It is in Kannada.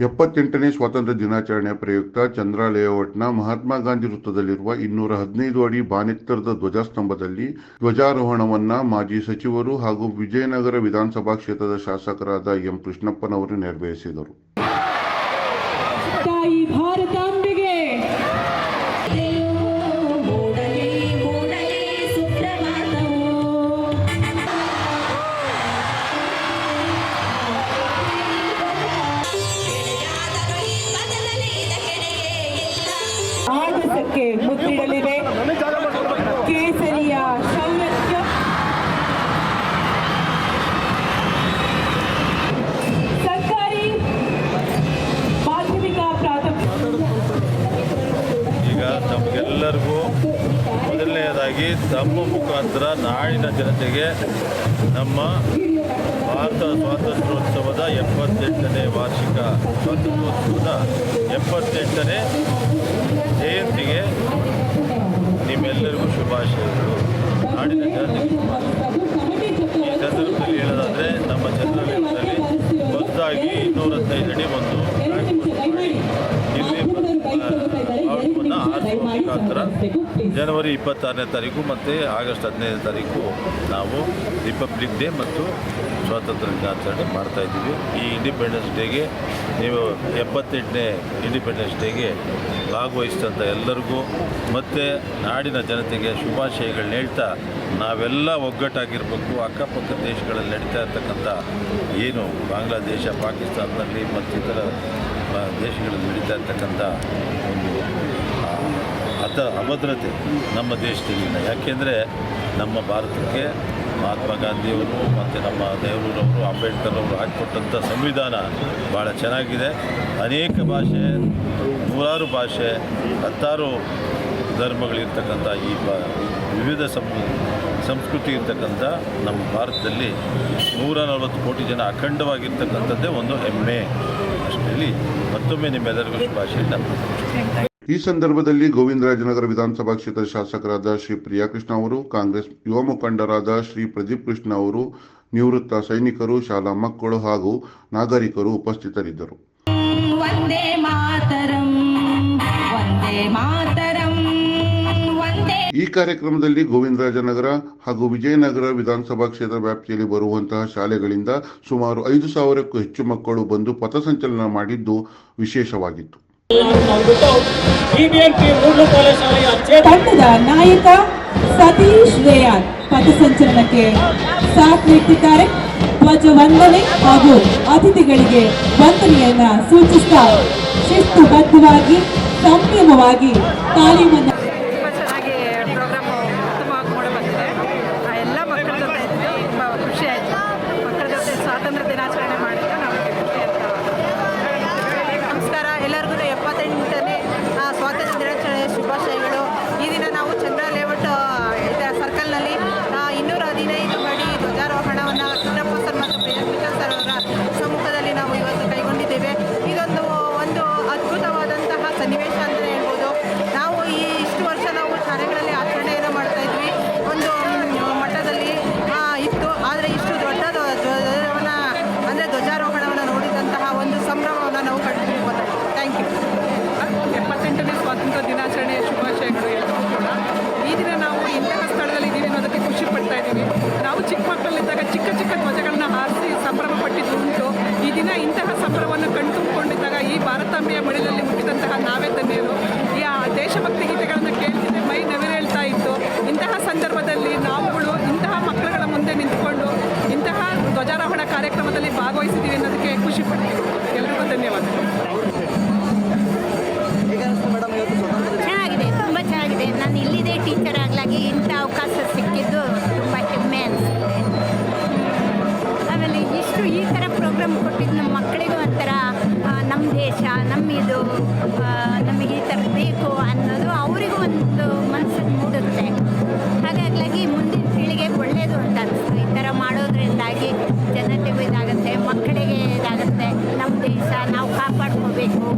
ಎಪ್ಪತ್ತೆಂಟನೇ ಸ್ವಾತಂತ್ರ್ಯ ದಿನಾಚರಣೆ ಪ್ರಯುಕ್ತ ಚಂದ್ರ ಲೇಔಟ್ನ ಮಹಾತ್ಮ ಗಾಂಧಿ ವೃತ್ತದಲ್ಲಿರುವ ಇನ್ನೂರ ಹದಿನೈದು ಅಡಿ ಬಾನೆತ್ತರದ ಧ್ವಜಸ್ತಂಭದಲ್ಲಿ ಧ್ವಜಾರೋಹಣವನ್ನ ಮಾಜಿ ಸಚಿವರು ಹಾಗೂ ವಿಜಯನಗರ ವಿಧಾನಸಭಾ ಕ್ಷೇತ್ರದ ಶಾಸಕರಾದ ಎಂ ಕೃಷ್ಣಪ್ಪನವರು ನೆರವೇರಿಸಿದರು. ಆಗಸಕ್ಕೆ ಮುತ್ತಿಡಲಿವೆ ಕೇಸರಿಯ ತಮ್ಮ ಮುಖಾಂತರ ನಾಡಿನ ಜನತೆಗೆ ನಮ್ಮ ಭಾರತ ಸ್ವಾತಂತ್ರ್ಯೋತ್ಸವದ ಎಪ್ಪತ್ತೆಂಟನೇ ವಾರ್ಷಿಕ ಸ್ವಾತಂತ್ರ್ಯೋತ್ಸವದ ಎಪ್ಪತ್ತೆಂಟನೇ ಜಯಂತಿಗೆ ನಿಮ್ಮೆಲ್ಲರಿಗೂ ಶುಭಾಶಯಗಳು. ನಾಡಿನ ಜನತೆಗೆ ಈ ಸಂದರ್ಭದಲ್ಲಿ ಹೇಳೋದಾದರೆ, ನಮ್ಮ ಚಂದ್ರಲೇಖದಲ್ಲಿ ಹೊಸದಾಗಿ ಇನ್ನೂರ ಅಡಿ ಒಂದು ಮುಖಾಂತರ ಜನವರಿ ಇಪ್ಪತ್ತಾರನೇ ತಾರೀಕು ಮತ್ತು ಆಗಸ್ಟ್ ಹದಿನೈದನೇ ತಾರೀಕು ನಾವು ರಿಪಬ್ಲಿಕ್ ಡೇ ಮತ್ತು ಸ್ವಾತಂತ್ರ್ಯ ದಿನಾಚರಣೆ ಮಾಡ್ತಾ ಇದ್ದೀವಿ. ಈ ಇಂಡಿಪೆಂಡೆನ್ಸ್ ಡೇಗೆ ನೀವು ಎಪ್ಪತ್ತೆಂಟನೇ ಇಂಡಿಪೆಂಡೆನ್ಸ್ ಡೇಗೆ ಭಾಗವಹಿಸಿದಂಥ ಎಲ್ಲರಿಗೂ ಮತ್ತು ನಾಡಿನ ಜನತೆಗೆ ಶುಭಾಶಯಗಳನ್ನ ಹೇಳ್ತಾ ನಾವೆಲ್ಲ ಒಗ್ಗಟ್ಟಾಗಿರಬೇಕು. ಅಕ್ಕಪಕ್ಕ ದೇಶಗಳಲ್ಲಿ ನಡೀತಾ ಇರ್ತಕ್ಕಂಥ ಏನು ಬಾಂಗ್ಲಾದೇಶ, ಪಾಕಿಸ್ತಾನದಲ್ಲಿ ಮತ್ತಿತರ ದೇಶಗಳಲ್ಲಿ ನಡೀತಾ ಇರ್ತಕ್ಕಂಥ ಒಂದು ಅತ ಅಭದ್ರತೆ ನಮ್ಮ ದೇಶದಲ್ಲಿ ಯಾಕೆಂದರೆ ನಮ್ಮ ಭಾರತಕ್ಕೆ ಮಹಾತ್ಮ ಗಾಂಧಿಯವರು ಮತ್ತು ನಮ್ಮ ನೆಹರೂರವರು ಅಂಬೇಡ್ಕರ್ ಅವರು ಹಾಕಿಕೊಟ್ಟಂಥ ಸಂವಿಧಾನ ಭಾಳ ಚೆನ್ನಾಗಿದೆ. ಅನೇಕ ಭಾಷೆ, ನೂರಾರು ಭಾಷೆ, ಹತ್ತಾರು ಧರ್ಮಗಳಿರ್ತಕ್ಕಂಥ ಈ ಬ, ವಿವಿಧ ಸಂ ಸಂಸ್ಕೃತಿ ಇರ್ತಕ್ಕಂಥ ನಮ್ಮ ಭಾರತದಲ್ಲಿ ನೂರ ನಲವತ್ತು ಕೋಟಿ ಜನ ಅಖಂಡವಾಗಿರ್ತಕ್ಕಂಥದ್ದೇ ಒಂದು ಹೆಮ್ಮೆ. ಅಷ್ಟರಲ್ಲಿ ಮತ್ತೊಮ್ಮೆ ನಿಮ್ಮೆಲ್ಲರಿಗೂ ಶುಭಾಶಯ ಈ ಸಂದರ್ಭದಲ್ಲಿ ಗೋವಿಂದರಾಜನಗರ ವಿಧಾನಸಭಾ ಕ್ಷೇತ್ರದ ಶಾಸಕರಾದ ಶ್ರೀ ಪ್ರಿಯಾಕೃಷ್ಣ ಅವರು ಕಾಂಗ್ರೆಸ್ ಯುವ ಮುಖಂಡರಾದ ಶ್ರೀ ಪ್ರದೀಪ್ ಕೃಷ್ಣ ಅವರು ನಿವೃತ್ತ ಸೈನಿಕರು ಶಾಲಾ ಮಕ್ಕಳು ಹಾಗೂ ನಾಗರಿಕರು ಉಪಸ್ಥಿತರಿದ್ದರು. ಈ ಕಾರ್ಯಕ್ರಮದಲ್ಲಿ ಗೋವಿಂದರಾಜನಗರ ಹಾಗೂ ವಿಜಯನಗರ ವಿಧಾನಸಭಾ ಕ್ಷೇತ್ರ ವ್ಯಾಪ್ತಿಯಲ್ಲಿ ಬರುವಂತಹ ಶಾಲೆಗಳಿಂದ ಸುಮಾರು ಐದು ಸಾವಿರಕ್ಕೂ ಹೆಚ್ಚು ಮಕ್ಕಳು ಬಂದು ಪಥಸಂಚಲನ ಮಾಡಿದ್ದು ವಿಶೇಷವಾಗಿತ್ತು. ತಂಡದ ನಾಯಕ ಸತೀಶ್ ರೇಯಾನ್ ಪಥಸಂಚಲನಕ್ಕೆ ಸಾಥ್ ನೀಡುತ್ತಿದ್ದಾರೆ ಧ್ವಜವಂದನೆ ಹಾಗೂ ಅತಿಥಿಗಳಿಗೆ ವಂದನೆಯನ್ನ ಸೂಚಿಸ್ತಾ ಶಿಸ್ತುಬದ್ಧವಾಗಿ ಸಂಯಮವಾಗಿ ತಾಲೀಮನ್ನು ಭಾಗವಹಿಸಿದ್ದೀವಿ ಅನ್ನೋದಕ್ಕೆ ಖುಷಿ ಪಡ್ತೀವಿ ಎಲ್ರಿಗೂ ಧನ್ಯವಾದಗಳು. ಚೆನ್ನಾಗಿದೆ ತುಂಬ ಚೆನ್ನಾಗಿದೆ. ನಾನು ಇಲ್ಲಿದೆ ಟೀಚರ್ ಆಗಲಾಗಿ ಇಂಥ ಅವಕಾಶ ಸಿಕ್ಕಿದ್ದು ತುಂಬ ಹೆಮ್ಮೆ ಅನಿಸುತ್ತೆ. ಆಮೇಲೆ ಇಷ್ಟು ಈ ಥರ ಪ್ರೋಗ್ರಾಮ್ ಕೊಟ್ಟಿದ್ದು ನಮ್ಮ ಮಕ್ಕಳಿಗೂ ಒಂಥರ ನಮ್ಮ ದೇಶ ನಮ್ಮ ಇದು ನಮಗೆ ಈ ಥರ ಬೇಕು ಅನ್ನೋದು ಅವರಿಗೂ ಒಂದು ಮನಸ್ಸಿಗೆ ಮೂಡುತ್ತೆ. ಹಾಗಾಗಿ ಮುಂದಿನ ಪೀಳಿಗೆ ಒಳ್ಳೆಯದು ಅಂತ ಅನಿಸ್ತು. ಈ ಥರ ಮಾಡೋದ್ರಿಂದಾಗಿ ಜನತೆಗೂ ಇದಾಗುತ್ತೆ. sa naukapan mo, mo,